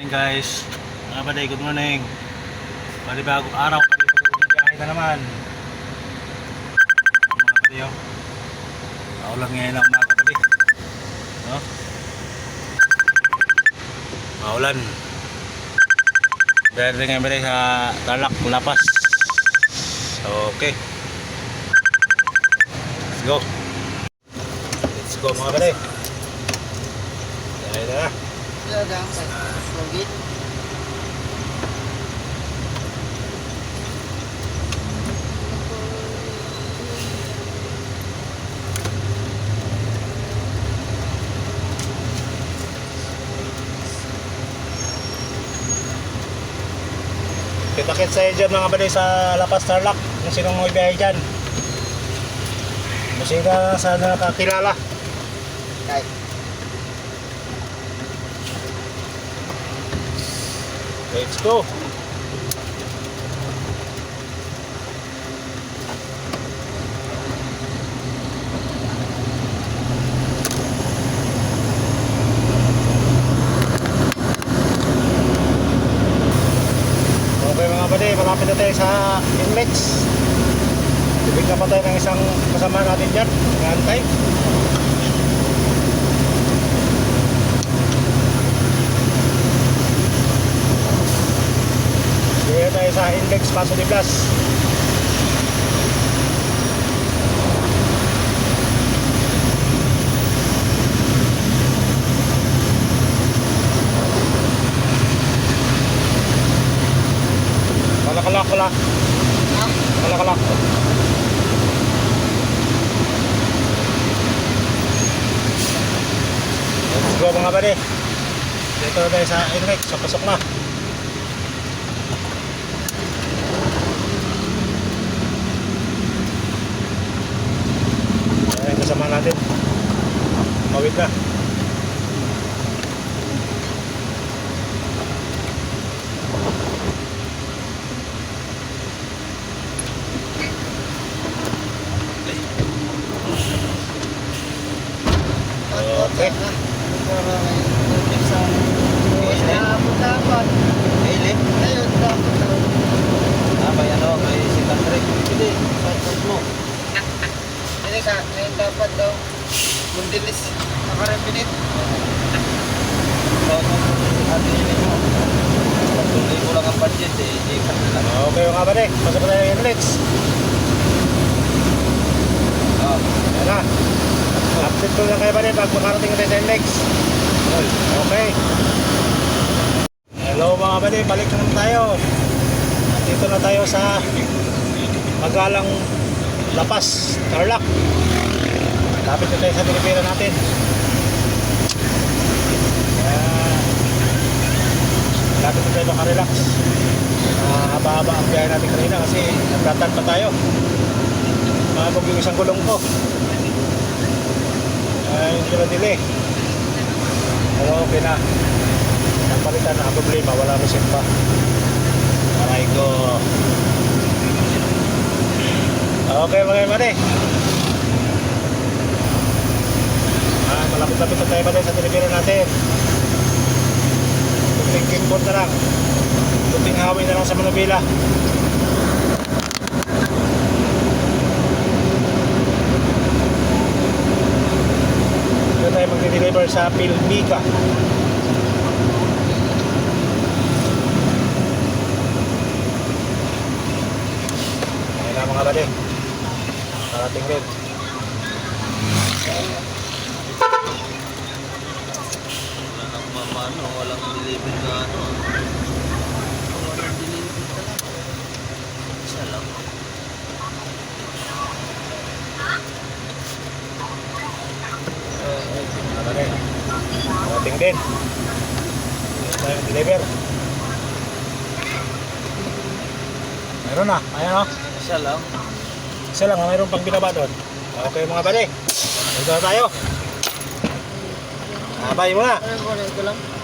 morning guys. Mga baday good morning. Panibagong araw panibagong na naman. Mga baday oh. Maulan ngayon ang umaga baday. No? Maulan. Rin ngayon baday sa Tarlac, Lapas okay. Let's go. Let's go mga baday Talagang Slogi. Kita-kit sa'yo dyan mga balay sa Lapas Tarlac kung sinong may biyahe dyan. Sino na sana nakakilala. Kahit. Let's go! Balay, malapit na tayo sa inmates. Tubig na pa tayo ng isang kasama natin dyan. Dito tayo sa Index Paso de Blas. Kalakalak wala. Kalakalak. Let's go mga bade. Dito tayo sa Index. So, pasok na. Ayan, kasama natin. Mawid na. Okay. Para may sa Ayun, dapat. Kailin? Ayun, dapat. Ah, may ano, may second trick. Hindi, second mo. Hindi ka, ngayon dapat daw. Mundilis. Nakarefinit. Mo, patuloy mo lang ang budget eh, hindi ka lang. Okay mga bade. Pasok na tayo ng Index. Ah, Ayan na. Update ko lang kayo bade pag makarating tayo sa Index. Okay. Hello mga bade. Balik na tayo. Dito na tayo sa Magalang Lapas, Tarlac. Lapit na tayo sa Pilipino natin. Lapit na tayo makarelax. Ah, haba-haba ang biyahe natin kanina kasi nagdatan pa tayo. Mabog yung isang gulong ko. Ay, hindi na dili. Pero okay na. Napalitan na ang problema, wala reset pa. Aray ko. Okay mga mare. Ah, malapit-lapit na tayo ba sa telebiro natin. Kickboard na lang. Kunting hawin na lang sa Manubila. Dito tayo magde-deliver sa Pilmica. Ayan na mga bade. Parating rin. Mamano, walang deliver na ano. Walang delivery talaga. Isa lang. Parating din. Dito tayo mag-deliver. Meron na. Ayan o. Isa lang. Isa lang, mayroon pang binaba doon. Okay mga bade. Dito na tayo. Abay mo na. Wala ito lang.